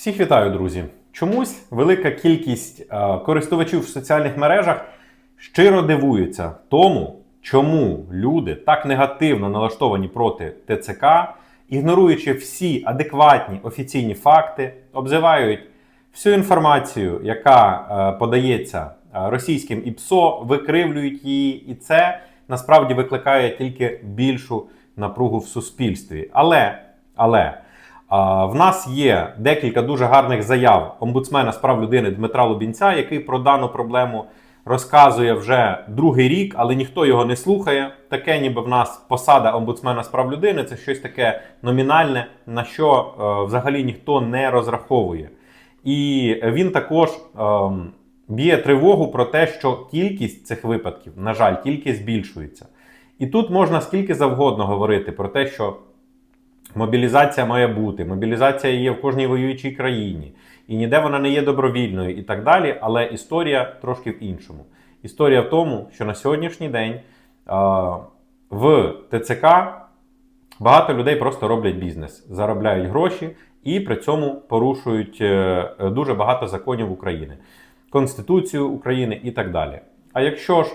Всіх вітаю, друзі! Чомусь велика кількість е, користувачів в соціальних мережах щиро дивуються тому, чому люди так негативно налаштовані проти ТЦК, ігноруючи всі адекватні офіційні факти, обзивають всю інформацію, яка е, подається е, російським ІПСО, викривлюють її, і це насправді викликає тільки більшу напругу в суспільстві. Але, але. В нас є декілька дуже гарних заяв омбудсмена з прав людини Дмитра Лубінця, який про дану проблему розказує вже другий рік, але ніхто його не слухає. Таке, ніби в нас посада омбудсмена з прав людини, це щось таке номінальне, на що е, взагалі ніхто не розраховує. І він також ем, б'є тривогу про те, що кількість цих випадків, на жаль, тільки збільшується. І тут можна скільки завгодно говорити про те, що Мобілізація має бути, мобілізація є в кожній воюючій країні, і ніде вона не є добровільною і так далі. Але історія трошки в іншому. Історія в тому, що на сьогоднішній день а, в ТЦК багато людей просто роблять бізнес, заробляють гроші і при цьому порушують е, дуже багато законів України, Конституцію України і так далі. А якщо ж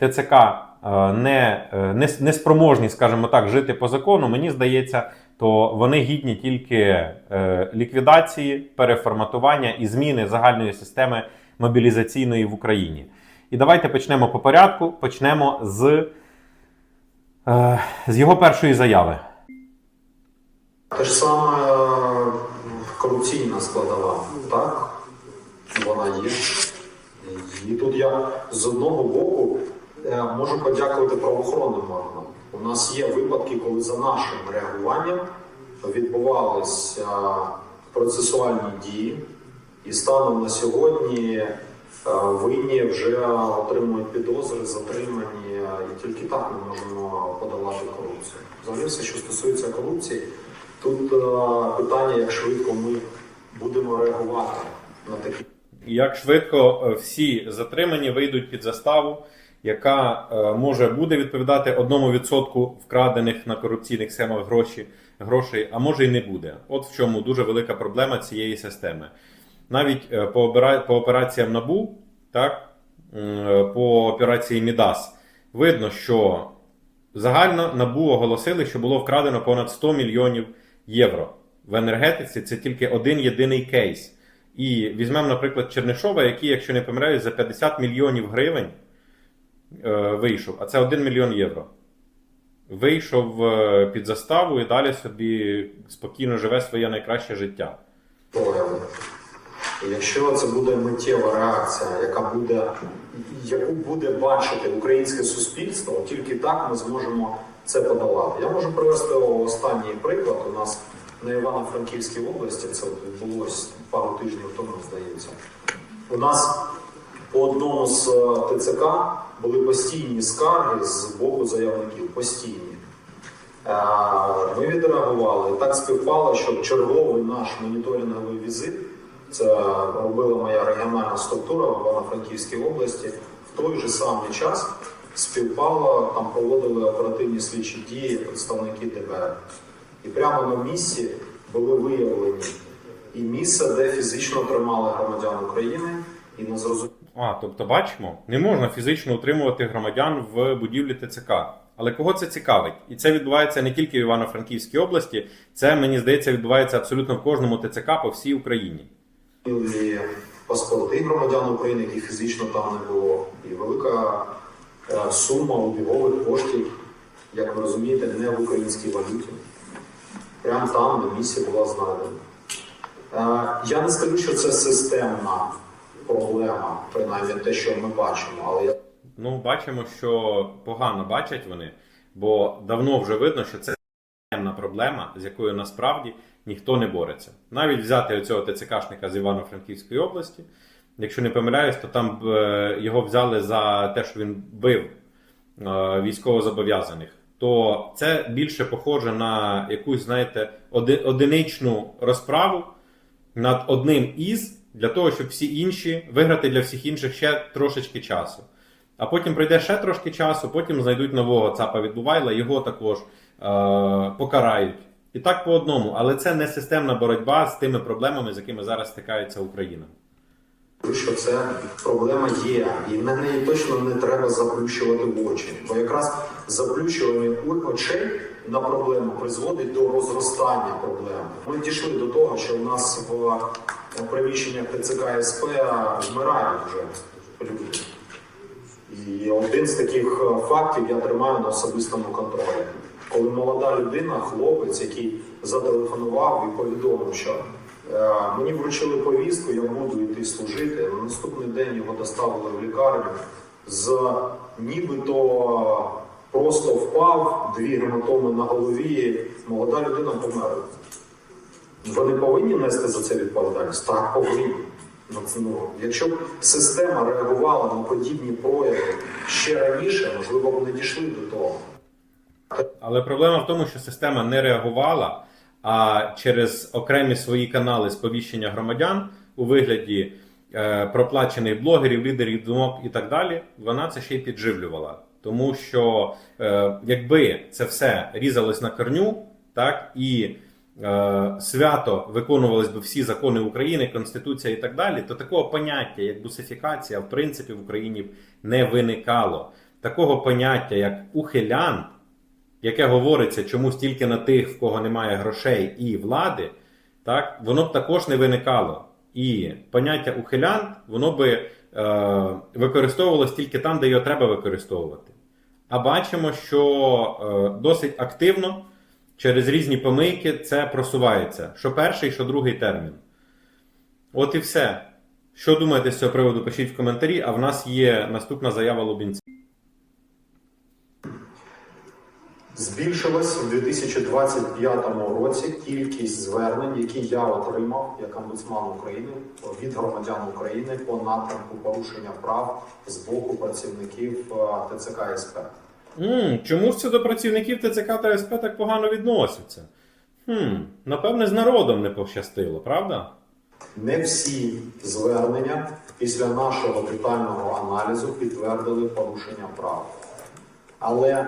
ТЦК е, не, е, не, не спроможні, скажімо так, жити по закону, мені здається, то вони гідні тільки е, ліквідації, переформатування і зміни загальної системи мобілізаційної в Україні. І давайте почнемо по порядку. Почнемо з, е, з його першої заяви. Те ж саме е, корупційна складова, так? Вона є. І тут я з одного боку е, можу подякувати правоохоронним органам. У нас є випадки, коли за нашим реагуванням відбувалися процесуальні дії, і станом на сьогодні е, винні вже отримують підозри, затримані, і тільки так ми можемо подолати корупцію. Взагалі, все, що стосується корупції, тут е, питання, як швидко ми будемо реагувати на такі. Як швидко е, всі затримані вийдуть під заставу, яка е, може буде відповідати одному відсотку вкрадених на корупційних схемах гроші, грошей, а може й не буде. От в чому дуже велика проблема цієї системи. Навіть е, по, по операціям НАБУ, так, е, по операції Мідас, видно, що загально НАБУ оголосили, що було вкрадено понад 100 мільйонів євро. В енергетиці це тільки один єдиний кейс. І візьмемо, наприклад, Чернишова, який, якщо не помиляюсь, за 50 мільйонів гривень вийшов, а це 1 мільйон євро. Вийшов е, під заставу і далі собі спокійно живе своє найкраще життя. якщо це буде миттєва реакція, яка буде, яку буде бачити українське суспільство, тільки так ми зможемо це подолати. Я можу привести останній приклад. У нас на Івано-Франківській області це от відбулось пару тижнів тому, здається. У нас по одному з е, ТЦК були постійні скарги з боку заявників. Постійні. Е, Ми відреагували. Так співпало, що черговий наш моніторинговий візит, це робила моя регіональна структура в Івано-Франківській області, в той же самий час співпало, там проводили оперативні слідчі дії представники ДБР. І прямо на місці були виявлені і місце, де фізично тримали громадян України, і не зрозуміло. А, тобто, бачимо, не можна фізично утримувати громадян в будівлі ТЦК. Але кого це цікавить? І це відбувається не тільки в Івано-Франківській області, це, мені здається, відбувається абсолютно в кожному ТЦК по всій Україні. і паспорти громадян України, які фізично там не було, і велика е, сума обігових коштів, як ви розумієте, не в українській валюті. Прямо там на місці була знайдена. Е, Я не скажу, що це системна проблема, принаймні те, що ми бачимо, але Ну, бачимо, що погано бачать вони, бо давно вже видно, що це системна проблема, з якою насправді ніхто не бореться. Навіть взяти оцього ТЦКшника з Івано-Франківської області, якщо не помиляюсь, то там е, його взяли за те, що він бив е, військовозобов'язаних. То це більше похоже на якусь, знаєте, оди- одиничну розправу над одним із для того, щоб всі інші виграти для всіх інших ще трошечки часу. А потім пройде ще трошки часу, потім знайдуть нового цапа відбувайла, його також е- покарають. І так по одному, але це не системна боротьба з тими проблемами, з якими зараз стикається Україна. що це проблема є, і на неї точно не треба заплющувати очі. Бо якраз заплющування очей на проблему призводить до розростання проблеми. Ми дійшли до того, що у нас в приміщеннях ТЦК СП вмирають вже люди. І один з таких е, фактів я тримаю на особистому контролі. Коли молода людина, хлопець, який зателефонував і повідомив, що е, мені вручили повістку, я буду йти служити. На наступний день його доставили в лікарню з нібито просто впав, дві гематоми на голові, молода людина померла. Вони повинні нести за це відповідальність? Так, повинні. Ну, ну, якщо б система реагувала на подібні прояви ще раніше, можливо, б не дійшли до того. Але проблема в тому, що система не реагувала, а через окремі свої канали сповіщення громадян у вигляді е, проплачених блогерів, лідерів думок і так далі, вона це ще й підживлювала. Тому що е, якби це все різалось на корню, так і е, свято виконувались би всі закони України, Конституція і так далі, то такого поняття, як бусифікація, в принципі, в Україні б не виникало. Такого поняття, як ухилянт, яке говориться чомусь тільки на тих, в кого немає грошей і влади, так, воно б також не виникало. І поняття ухилянт, воно би е, використовувалось тільки там, де його треба використовувати. А бачимо, що е, досить активно через різні помийки це просувається. Що перший, що другий термін. От і все. Що думаєте з цього приводу, пишіть в коментарі, а в нас є наступна заява Лубінця. Збільшилась у 2025 році кількість звернень, які я отримав як омбудсман України від громадян України по напрямку порушення прав з боку працівників е, ТЦК СП. м чому ж це до працівників ТЦК та СП так погано відносяться? Хм, напевне, з народом не пощастило, правда? Не всі звернення після нашого детального аналізу підтвердили порушення прав. Але е,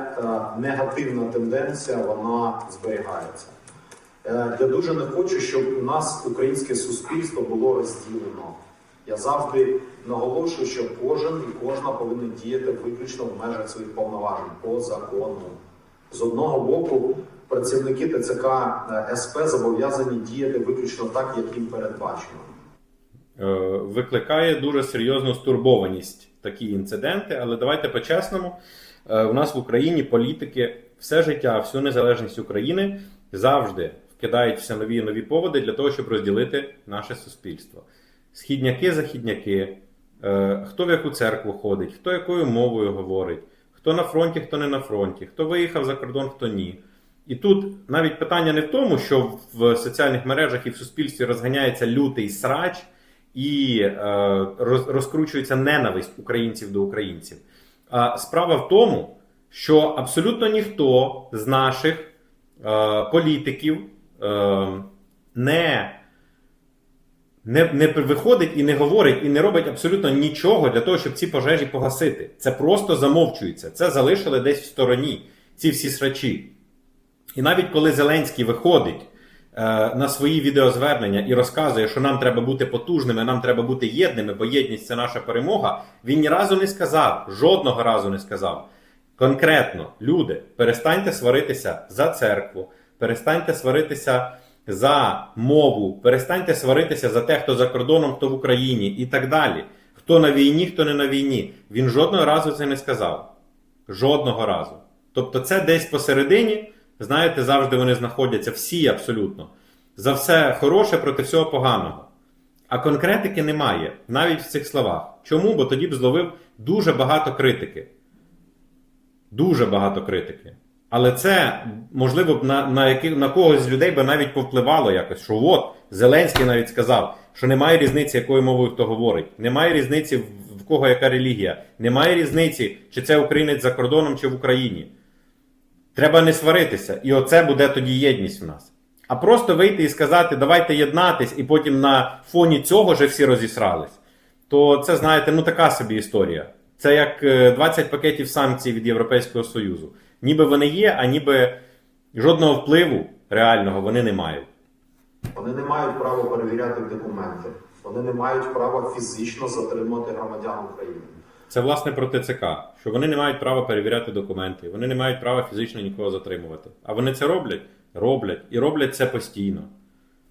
негативна тенденція вона зберігається. Е, я дуже не хочу, щоб у нас українське суспільство було розділено. Я завжди наголошую, що кожен і кожна повинні діяти виключно в межах своїх повноважень по закону. З одного боку, працівники ТЦК е, СП зобов'язані діяти виключно так, як їм передбачено. Е, викликає дуже серйозну стурбованість такі інциденти. Але давайте по-чесному, у нас в Україні політики все життя, всю незалежність України завжди вкидають все нові і нові поводи для того, щоб розділити наше суспільство. Східняки, західняки, е, хто в яку церкву ходить, хто якою мовою говорить, хто на фронті, хто не на фронті, хто виїхав за кордон, хто ні. І тут навіть питання не в тому, що в соціальних мережах і в суспільстві розганяється лютий срач і е, розкручується ненависть українців до українців. Справа в тому, що абсолютно ніхто з наших е, політиків е, не, не, не виходить і не говорить, і не робить абсолютно нічого для того, щоб ці пожежі погасити. Це просто замовчується. Це залишили десь в стороні ці всі срачі. І навіть коли Зеленський виходить на свої відеозвернення і розказує, що нам треба бути потужними, нам треба бути єдними, бо єдність це наша перемога, він ні разу не сказав, жодного разу не сказав. Конкретно, люди, перестаньте сваритися за церкву, перестаньте сваритися за мову, перестаньте сваритися за те, хто за кордоном, хто в Україні і так далі. Хто на війні, хто не на війні. Він жодного разу це не сказав. Жодного разу. Тобто, це десь посередині, знаєте, завжди вони знаходяться всі абсолютно. За все хороше проти всього поганого. А конкретики немає навіть в цих словах. Чому? Бо тоді б зловив дуже багато критики. Дуже багато критики. Але це, можливо, б на, на, які, на когось з людей би навіть повпливало якось, що от Зеленський навіть сказав, що немає різниці, якою мовою хто говорить, немає різниці, в, кого яка релігія, немає різниці, чи це українець за кордоном, чи в Україні. Треба не сваритися, і оце буде тоді єдність в нас. А просто вийти і сказати, давайте єднатись, і потім на фоні цього вже всі розісрались. То це, знаєте, ну така собі історія. Це як е, 20 пакетів санкцій від Європейського Союзу. Ніби вони є, а ніби жодного впливу реального вони не мають. Вони не мають права перевіряти документи. Вони не мають права фізично затримати громадян України. Це власне про ТЦК, що вони не мають права перевіряти документи, вони не мають права фізично нікого затримувати. А вони це роблять? Роблять і роблять це постійно.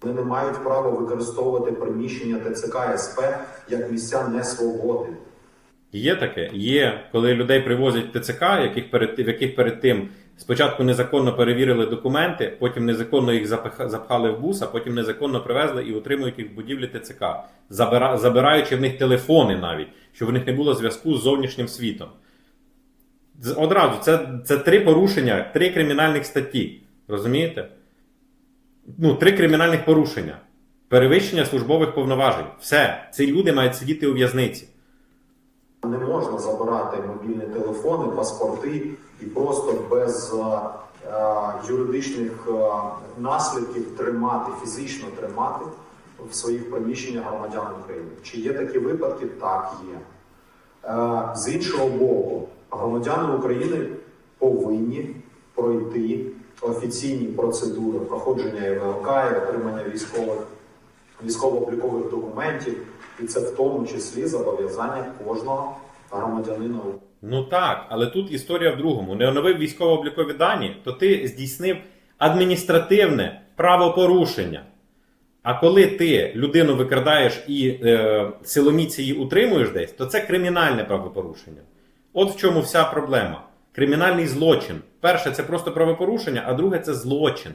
Вони не мають права використовувати приміщення ТЦК СП як місця несвободи. Є таке? Є, коли людей привозять в ТЦК, яких перед, в яких перед тим спочатку незаконно перевірили документи, потім незаконно їх запхали в бус, а потім незаконно привезли і утримують їх в будівлі ТЦК, забира, забираючи в них телефони навіть, щоб в них не було зв'язку з зовнішнім світом. Одразу, це, це три порушення, три кримінальних статті. Розумієте? Ну, три кримінальних порушення. Перевищення службових повноважень. Все. Ці люди мають сидіти у в'язниці. Не можна забирати мобільні телефони, паспорти і просто без е, е, юридичних е, наслідків тримати, фізично тримати в своїх приміщеннях громадян України. Чи є такі випадки? Так, є. З іншого боку, громадяни України повинні пройти офіційні процедури проходження ЄВЛК і отримання військових військово-облікових документів, і це в тому числі зобов'язання кожного громадянина. Ну так, але тут історія в другому. Не оновив військово-облікові дані, то ти здійснив адміністративне правопорушення. А коли ти людину викрадаєш і е, силоміць її утримуєш десь, то це кримінальне правопорушення. От в чому вся проблема. Кримінальний злочин. Перше, це просто правопорушення, а друге це злочин.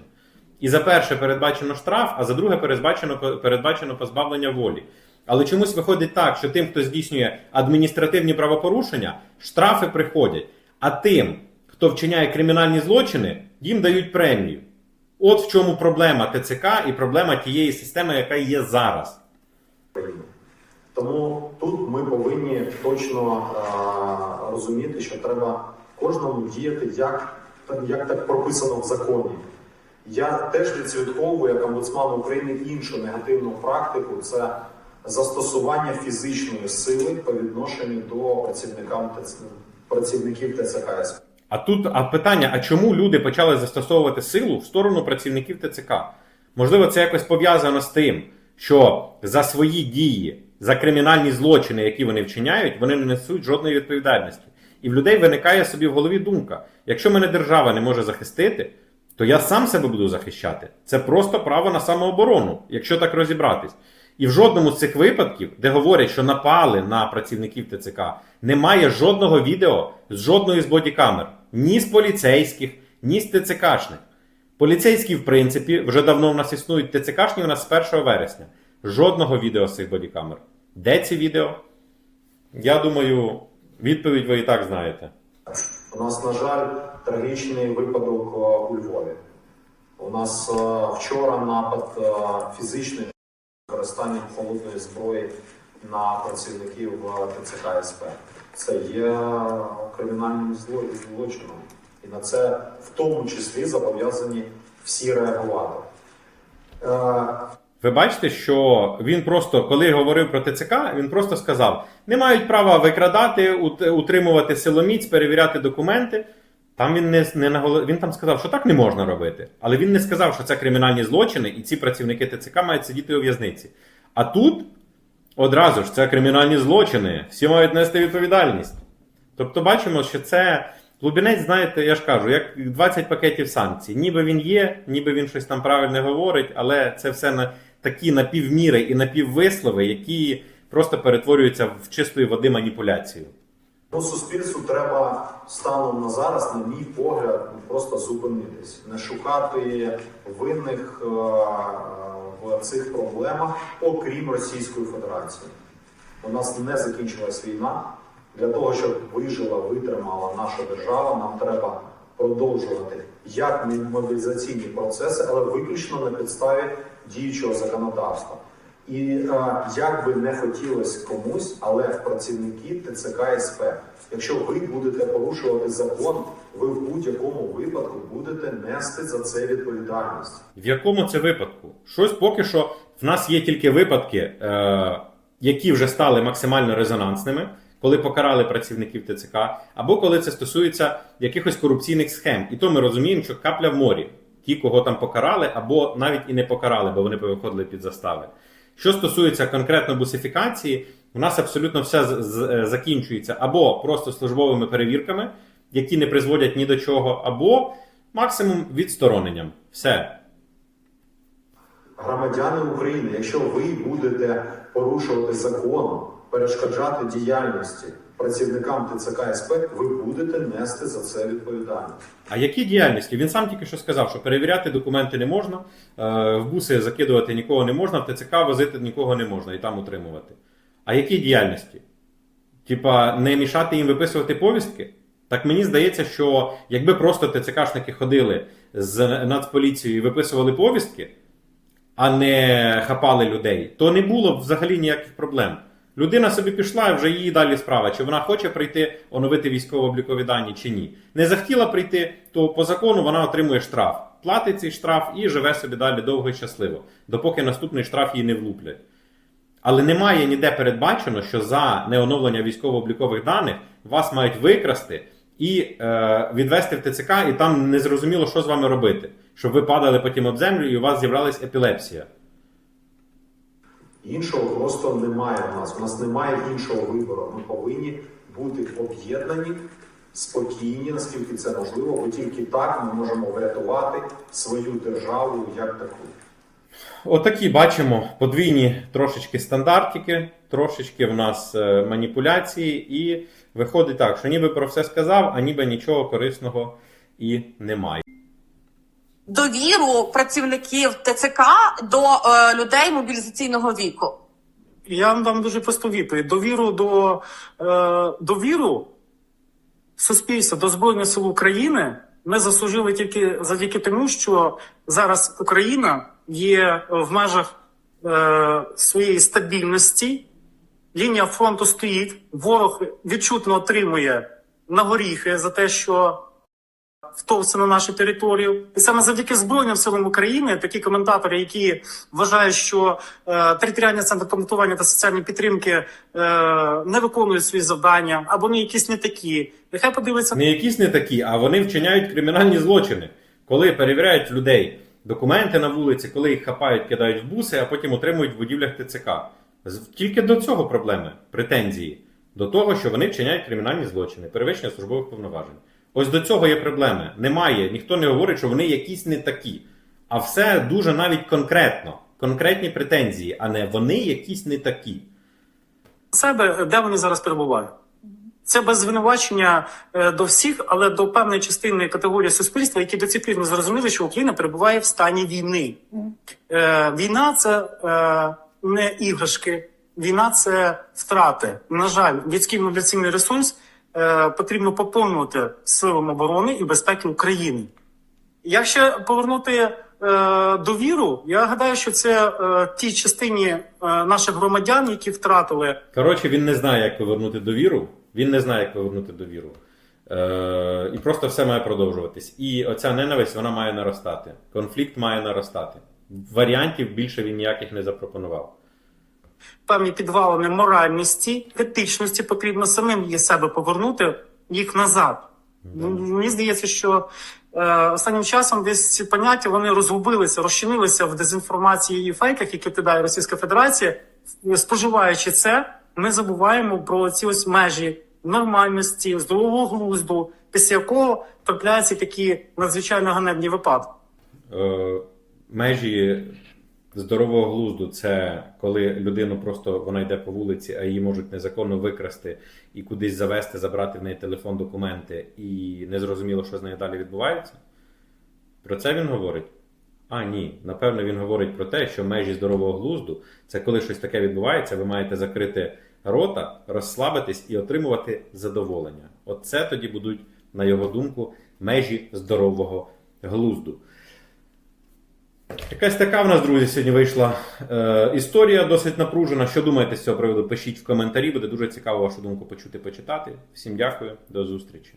І за перше передбачено штраф, а за друге передбачено, передбачено позбавлення волі. Але чомусь виходить так, що тим, хто здійснює адміністративні правопорушення, штрафи приходять. А тим, хто вчиняє кримінальні злочини, їм дають премію. От в чому проблема ТЦК і проблема тієї системи, яка є зараз. Тому тут ми повинні точно е, розуміти, що треба кожному діяти, як, як так прописано в законі. Я теж відслідковую як омбудсман України іншу негативну практику це застосування фізичної сили по відношенню до працівникам працівників ТЦК СП. А тут а питання: а чому люди почали застосовувати силу в сторону працівників ТЦК? Можливо, це якось пов'язано з тим, що за свої дії, за кримінальні злочини, які вони вчиняють, вони не несуть жодної відповідальності. І в людей виникає собі в голові думка: якщо мене держава не може захистити, то я сам себе буду захищати. Це просто право на самооборону, якщо так розібратись. І в жодному з цих випадків, де говорять, що напали на працівників ТЦК, немає жодного відео з жодної з бодікамер, ні з поліцейських, ні з ТЦКшних. Поліцейські, в принципі, вже давно в нас існують ТЦКшні у нас з 1 вересня. Жодного відео з цих бодікамер. Де ці відео? Я думаю, відповідь ви і так знаєте. У нас, на жаль, трагічний випадок е, у Львові. У нас е, вчора напад е, фізичний використанням холодної зброї на працівників ТЦК СП. Це є кримінальним злочином. І на це в тому числі зобов'язані всі реагувати. Е, Ви бачите, що він просто, коли говорив про ТЦК, він просто сказав: не мають права викрадати, утримувати силоміць, перевіряти документи. Там він не, не наголо... він там сказав, що так не можна робити. Але він не сказав, що це кримінальні злочини, і ці працівники ТЦК мають сидіти у в'язниці. А тут одразу ж це кримінальні злочини, всі мають нести відповідальність. Тобто бачимо, що це Лубінець, знаєте, я ж кажу, як 20 пакетів санкцій. Ніби він є, ніби він щось там правильно говорить, але це все на такі напівміри і напіввислови, які просто перетворюються в чистої води маніпуляцію. Ну, суспільству треба станом на зараз, на мій погляд, ну, просто зупинитись, не шукати винних е, в цих проблемах, окрім Російської Федерації. У нас не закінчилась війна. Для того, щоб вижила, витримала наша держава, нам треба продовжувати як мобілізаційні процеси, але виключно на підставі діючого законодавства. І е, як би не хотілося комусь, але в працівники ТЦК СП, якщо ви будете порушувати закон, ви в будь-якому випадку будете нести за це відповідальність. В якому це випадку? Щось поки що в нас є тільки випадки, е, які вже стали максимально резонансними, коли покарали працівників ТЦК, або коли це стосується якихось корупційних схем. І то ми розуміємо, що капля в морі. ті, кого там покарали, або навіть і не покарали, бо вони повиходили під застави. Що стосується конкретно бусифікації, у нас абсолютно все е, закінчується або просто службовими перевірками, які не призводять ні до чого, або максимум відстороненням. Все. Громадяни України, якщо ви будете порушувати закон, перешкоджати діяльності працівникам ТЦК СП, ви будете нести за це відповідальність. А які діяльності? Він сам тільки що сказав, що перевіряти документи не можна, е, в буси закидувати нікого не можна, в ТЦК возити нікого не можна і там утримувати. А які діяльності? Типа, не мішати їм виписувати повістки? Так мені здається, що якби просто ТЦКшники ходили з Нацполіцією і виписували повістки, а не хапали людей, то не було б взагалі ніяких проблем. Людина собі пішла, і вже її далі справа. Чи вона хоче прийти оновити військово-облікові дані, чи ні. Не захотіла прийти, то по закону вона отримує штраф. Платить цей штраф і живе собі далі довго і щасливо, допоки наступний штраф їй не влуплять. Але немає ніде передбачено, що за неоновлення військово-облікових даних вас мають викрасти і е, відвести в ТЦК, і там не зрозуміло, що з вами робити. Щоб ви падали потім об землю і у вас з'являлась епілепсія. Іншого просто немає в нас. У нас немає іншого вибору. Ми повинні бути об'єднані, спокійні, наскільки це можливо, бо тільки так ми можемо врятувати свою державу як таку. Отакі бачимо подвійні трошечки стандартики, трошечки в нас е, маніпуляції, і виходить так, що ніби про все сказав, а ніби нічого корисного і немає. Довіру працівників ТЦК до е, людей мобілізаційного віку? Я вам дам дуже просту відповідь. Довіру до е, довіру суспільства до Збройних сил України ми заслужили тільки завдяки тому, що зараз Україна є в межах е, своєї стабільності. Лінія фронту стоїть, ворог відчутно отримує на горіхи за те, що вторгся на нашу територію, і саме завдяки Збройним силам України такі коментатори, які вважають, що е, територіальний центр коментування та соціальної підтримки е, не виконують свої завдання, або вони якісь не такі. Нехай подивиться Не якісь не такі, а вони вчиняють кримінальні злочини, коли перевіряють людей документи на вулиці, коли їх хапають, кидають в буси, а потім отримують в будівлях ТЦК. Тільки до цього проблеми, претензії. До того, що вони вчиняють кримінальні злочини, перевищення службових повноважень. Ось до цього є проблеми. Немає, ніхто не говорить, що вони якісь не такі. А все дуже навіть конкретно. Конкретні претензії, а не вони якісь не такі. себе, де вони зараз перебувають. Це без звинувачення е, до всіх, але до певної частини категорії суспільства, які до цих пір не зрозуміли, що Україна перебуває в стані війни. Е, війна це е, не іграшки, війна це втрати. На жаль, людський мобілізаційний ресурс е, потрібно поповнювати силам оборони і безпеки України. Якщо повернути е, довіру, я гадаю, що це е, тій частині наших громадян, які втратили Коротше, він не знає, як повернути довіру. Він не знає, як повернути довіру. Е, і просто все має продовжуватись. І оця ненависть вона має наростати. Конфлікт має наростати. Варіантів більше він ніяких не запропонував. Певні підвалини моральності, етичності, потрібно самим її себе повернути їх назад. Мені здається, що е, останнім часом десь ці поняття вони розгубилися, розчинилися в дезінформації і фейках, які кидає Російська Федерація. Споживаючи це, ми забуваємо про ці ось межі нормальності, здорового глузду, після якого трапляються такі надзвичайно ганебні випадки. Е, межі здорового глузду це коли людину просто вона йде по вулиці, а її можуть незаконно викрасти і кудись завести, забрати в неї телефон, документи, і незрозуміло, що з нею далі відбувається. Про це він говорить? А, ні. Напевно, він говорить про те, що межі здорового глузду це коли щось таке відбувається, ви маєте закрити рота, розслабитись і отримувати задоволення. От це тоді будуть, на його думку, межі здорового глузду. Якась така в нас, друзі, сьогодні вийшла е, історія досить напружена. Що думаєте з цього приводу? Пишіть в коментарі, буде дуже цікаво вашу думку почути, почитати. Всім дякую, до зустрічі.